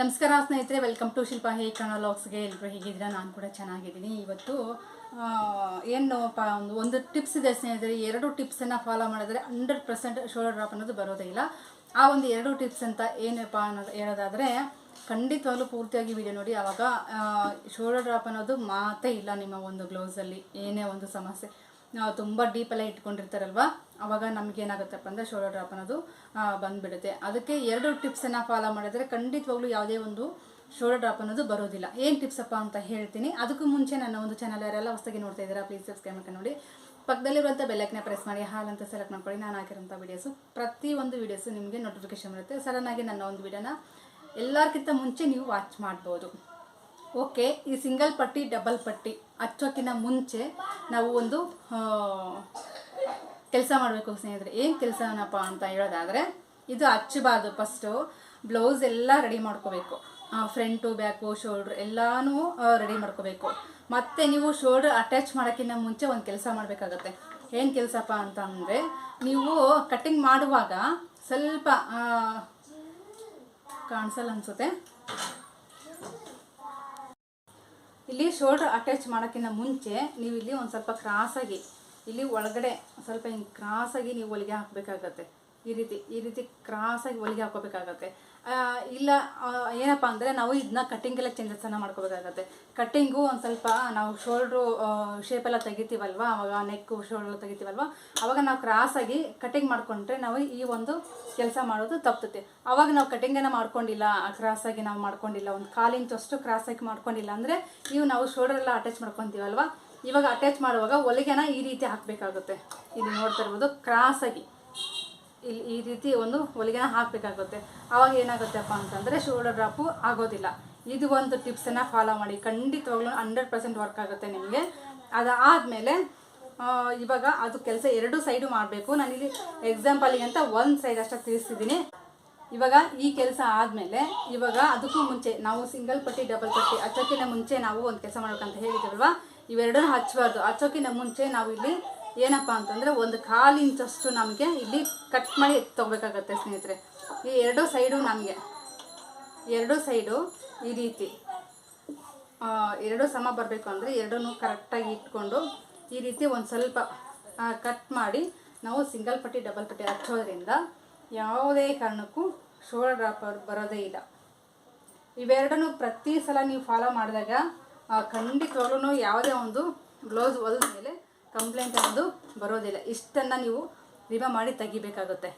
ನಮಸ್ಕಾರ ಸ್ನೇಹಿತರೆ welcome to Shilpa ಹೇ ಲಾಗ್ಸ್ಗೆ ಎಲ್ಲರೂ ಹೇಗಿದ್ದೀರಾ? ನಾನು ಕೂಡ ಚೆನ್ನಾಗಿದ್ದೀನಿ. ಇವತ್ತು ಏನು ಪ, ಒಂದು ಒಂದು ಟಿಪ್ಸ್ ಇದೆ ಸ್ನೇಹಿತರೆ. ಎರಡು ಟಿಪ್ಸನ್ನು ಫಾಲೋ ಮಾಡಿದ್ರೆ ಹಂಡ್ರೆಡ್ ಪರ್ಸೆಂಟ್ ಶೋಲ್ಡರ್ ಡ್ರಾಪ್ ಅನ್ನೋದು ಬರೋದೇ ಇಲ್ಲ. ಆ ಒಂದು ಎರಡು ಟಿಪ್ಸ್ ಅಂತ ಏನಪ್ಪ ಅನ್ನೋದು, ಹೇಳೋದಾದರೆ, ಖಂಡಿತವಾಗ್ಲೂ ಪೂರ್ತಿಯಾಗಿ ವಿಡಿಯೋ ನೋಡಿ. ಆವಾಗ ಶೋಲ್ಡರ್ ಡ್ರಾಪ್ ಅನ್ನೋದು ಮಾತೇ ಇಲ್ಲ ನಿಮ್ಮ ಒಂದು ಗ್ಲೌಸಲ್ಲಿ ಏನೇ ಒಂದು ಸಮಸ್ಯೆ. ನಾವು ತುಂಬ ಡೀಪೆಲ್ಲ ಇಟ್ಕೊಂಡಿರ್ತಾರಲ್ವ? ಅವಾಗ ನಮ್ಗೆ ಏನಾಗುತ್ತಪ್ಪ ಅಂದರೆ ಶೋಲ್ಡರ್ ಡ್ರಾಪ್ ಅನ್ನೋದು ಬಂದುಬಿಡುತ್ತೆ. ಅದಕ್ಕೆ ಎರಡು ಟಿಪ್ಸನ್ನು ಫಾಲೋ ಮಾಡಿದ್ರೆ ಖಂಡಿತವಾಗ್ಲೂ ಯಾವುದೇ ಒಂದು ಶೋಲ್ಡರ್ ಡ್ರಾಪ್ ಅನ್ನೋದು ಬರೋದಿಲ್ಲ. ಏನು ಟಿಪ್ಸಪ್ಪ ಅಂತ ಹೇಳ್ತೀನಿ. ಅದಕ್ಕೂ ಮುಂಚೆ ನನ್ನ ಒಂದು ಚಾನಲ್ ಯಾರೆಲ್ಲ ಹೊಸದಾಗಿ ನೋಡ್ತಾ ಇದ್ದೀರಾ ಪ್ಲೀಸ್ ಸಬ್ಸ್ಕ್ರೈಬ್ ಮಾಡ್ಕೊಂಡು ನೋಡಿ. ಪಕ್ಕದಲ್ಲಿರುವಂಥ ಬೆಲ್ಲೈಕ್ನ ಪ್ರೆಸ್ ಮಾಡಿ, ಹಾಲ್ ಅಂತ ಸೆಲೆಕ್ಟ್ ಮಾಡ್ಕೊಳ್ಳಿ. ನಾನು ಹಾಕಿರೋಂಥ ವೀಡಿಯೋಸು ಒಂದು ವೀಡಿಯೋಸು ನಿಮಗೆ ನೋಟಿಫಿಕೇಶನ್ ಬರುತ್ತೆ. ಸಡನ್ನಾಗಿ ನನ್ನ ಒಂದು ವೀಡಿಯೋನ ಎಲ್ಲರಿಗಿಂತ ಮುಂಚೆ ನೀವು ವಾಚ್ ಮಾಡ್ಬೋದು. ಓಕೆ, ಈ ಸಿಂಗಲ್ ಪಟ್ಟಿ, ಡಬಲ್ ಪಟ್ಟಿ ಹಚ್ಚೋಕ್ಕಿಂತ ಮುಂಚೆ ನಾವು ಒಂದು ಕೆಲಸ ಮಾಡಬೇಕು ಸ್ನೇಹಿತರೆ. ಏನು ಕೆಲಸನಪ್ಪ ಅಂತ ಹೇಳೋದಾದರೆ, ಇದು ಹಚ್ಚಬಾರ್ದು ಫಸ್ಟು ಬ್ಲೌಸ್ ಎಲ್ಲ ರೆಡಿ ಮಾಡ್ಕೋಬೇಕು. ಫ್ರಂಟು ಬ್ಯಾಕು ಶೋಲ್ಡ್ರ್ ಎಲ್ಲನೂ ರೆಡಿ ಮಾಡ್ಕೋಬೇಕು. ಮತ್ತು ನೀವು ಶೋಲ್ಡ್ರ್ ಅಟ್ಯಾಚ್ ಮಾಡೋಕ್ಕಿಂತ ಮುಂಚೆ ಒಂದು ಕೆಲಸ ಮಾಡಬೇಕಾಗತ್ತೆ. ಏನು ಕೆಲಸಪ್ಪ ಅಂತ ಅಂದರೆ ನೀವು ಕಟ್ಟಿಂಗ್ ಮಾಡುವಾಗ ಸ್ವಲ್ಪ ಕಾಣಿಸಲ್ಲ ಅನಿಸುತ್ತೆ? ಇಲ್ಲಿ ಶೋಲ್ಡ್ರ್ ಅಟ್ಯಾಚ್ ಮಾಡೋಕ್ಕಿಂತ ಮುಂಚೆ ನೀವು ಇಲ್ಲಿ ಒಂದು ಸ್ವಲ್ಪ ಕ್ರಾಸಾಗಿ, ಇಲ್ಲಿ ಒಳಗಡೆ ಸ್ವಲ್ಪ ಹಿಂಗೆ ಕ್ರಾಸಾಗಿ ನೀವು ಹೊಲಿಗೆ ಹಾಕಬೇಕಾಗತ್ತೆ. ಈ ರೀತಿ ಈ ರೀತಿ ಕ್ರಾಸಾಗಿ ಹೊಲಿಗೆ ಹಾಕೋಬೇಕಾಗತ್ತೆ ಇಲ್ಲ ಏನಪ್ಪ ಅಂದರೆ ನಾವು ಇದನ್ನ ಕಟ್ಟಿಂಗೆಲ್ಲ ಚೇಂಜಸ್ಸನ್ನು ಮಾಡ್ಕೋಬೇಕಾಗತ್ತೆ. ಕಟ್ಟಿಂಗು ಒಂದು ಸ್ವಲ್ಪ, ನಾವು ಶೋಲ್ಡ್ರು ಶೇಪೆಲ್ಲ ತೆಗಿತೀವಲ್ವ? ಅವಾಗ ನೆಕ್ಕು ಶೋಲ್ಡ್ರು ತೆಗಿತೀವಲ್ವ? ಅವಾಗ ನಾವು ಕ್ರಾಸಾಗಿ ಕಟ್ಟಿಂಗ್ ಮಾಡ್ಕೊಂಡ್ರೆ ನಾವು ಈ ಒಂದು ಕೆಲಸ ಮಾಡೋದು ತಪ್ಪುತ್ತೆ ಅವಾಗ ನಾವು ಕಟ್ಟಿಂಗನ್ನು ಮಾಡ್ಕೊಂಡಿಲ್ಲ ಕ್ರಾಸಾಗಿ ನಾವು ಮಾಡ್ಕೊಂಡಿಲ್ಲ, ಒಂದು ಕಾಲು ಅಷ್ಟು ಕ್ರಾಸಾಗಿ ಮಾಡ್ಕೊಂಡಿಲ್ಲ ಅಂದರೆ ಇವು ನಾವು ಶೋಲ್ಡರ್ ಎಲ್ಲ ಅಟ್ಯಾಚ್ ಮಾಡ್ಕೊತೀವಲ್ವ? ಇವಾಗ ಅಟ್ಯಾಚ್ ಮಾಡುವಾಗ ಹೊಲಿಗೆನ ಈ ರೀತಿ ಹಾಕಬೇಕಾಗುತ್ತೆ. ಇಲ್ಲಿ ನೋಡ್ತಾ ಇರ್ಬೋದು ಕ್ರಾಸಾಗಿ ಇಲ್ಲಿ ಈ ರೀತಿ ಒಂದು ಹೊಲಿಗೆನ ಹಾಕಬೇಕಾಗುತ್ತೆ. ಆವಾಗ ಏನಾಗುತ್ತಪ್ಪ ಅಂತಂದರೆ ಶೋಲ್ಡರ್ ಡ್ರಾಪು ಆಗೋದಿಲ್ಲ. ಇದು ಒಂದು ಟಿಪ್ಸನ್ನು ಫಾಲೋ ಮಾಡಿ. ಖಂಡಿತವಾಗ್ಲೂ ಹಂಡ್ರೆಡ್ ಪರ್ಸೆಂಟ್ ವರ್ಕ್ ಆಗುತ್ತೆ ನಿಮಗೆ. ಅದಾದಮೇಲೆ ಇವಾಗ ಅದು ಕೆಲಸ ಎರಡು ಸೈಡು ಮಾಡಬೇಕು. ನಾನಿಲ್ಲಿ ಎಕ್ಸಾಂಪಲಿಗೆ ಅಂತ ಒಂದು ಸೈಡ್ ಅಷ್ಟೇ ತಿಳಿಸ್ತಿದ್ದೀನಿ ಇವಾಗ ಈ ಕೆಲಸ ಆದಮೇಲೆ ಇವಾಗ ಅದಕ್ಕೂ ಮುಂಚೆ ನಾವು ಸಿಂಗಲ್ ಪಟ್ಟಿ ಡಬಲ್ ಪಟ್ಟಿ ಹಚ್ಚೋಕ್ಕಿಂತ ಮುಂಚೆ ನಾವು ಒಂದು ಕೆಲಸ ಮಾಡಬೇಕಂತ ಹೇಳಿದ್ರಲ್ವಾ ಇವೆರಡನ್ನೂ ಹಚ್ಚಬಾರ್ದು ಹಚ್ಚೋಕ್ಕಿಂತ ಮುಂಚೆ ನಾವು ಇಲ್ಲಿ ಏನಪ್ಪ ಅಂತಂದರೆ ಒಂದು ಕಾಲು ಇಂಚಷ್ಟು ನಮಗೆ ಇಲ್ಲಿ ಕಟ್ ಮಾಡಿ ತೊಗೋಬೇಕಾಗತ್ತೆ ಸ್ನೇಹಿತರೆ. ಈ ಎರಡು ಸೈಡು ನಮಗೆ. ಎರಡು ಸೈಡು ಈ ರೀತಿ. ಎರಡು ಸಮ ಬರಬೇಕು ಅಂದರೆ ಎರಡೂ ಕರೆಕ್ಟಾಗಿ ಇಟ್ಕೊಂಡು ಈ ರೀತಿ ಒಂದು ಸ್ವಲ್ಪ ಕಟ್ ಮಾಡಿ ನಾವು ಸಿಂಗಲ್ ಪಟ್ಟಿ ಡಬಲ್ ಪಟ್ಟಿ ಹಚ್ಚೋದ್ರಿಂದ ಯಾವುದೇ ಕಾರಣಕ್ಕೂ ಶೋಲ್ಡರ್ ಡ್ರಾಪ್ ಬರೋದೇ ಇಲ್ಲ. ಇವೆರಡನ್ನು ಪ್ರತಿ ಸಲ ನೀವು ಫಾಲೋ ಮಾಡಿದಾಗ ಖಂಡಿತವಾಗ್ಲೂ ಯಾವುದೇ ಒಂದು ಬ್ಲೌಸ್ ಹೊಲಿದ ಮೇಲೆ ಕಂಪ್ಲೇಂಟ್ ಅನ್ನೋದು ಬರೋದಿಲ್ಲ. ಇಷ್ಟನ್ನು ನೀವು ರಿಮೂವ್ ಮಾಡಿ ತೆಗಿಬೇಕಾಗುತ್ತೆ.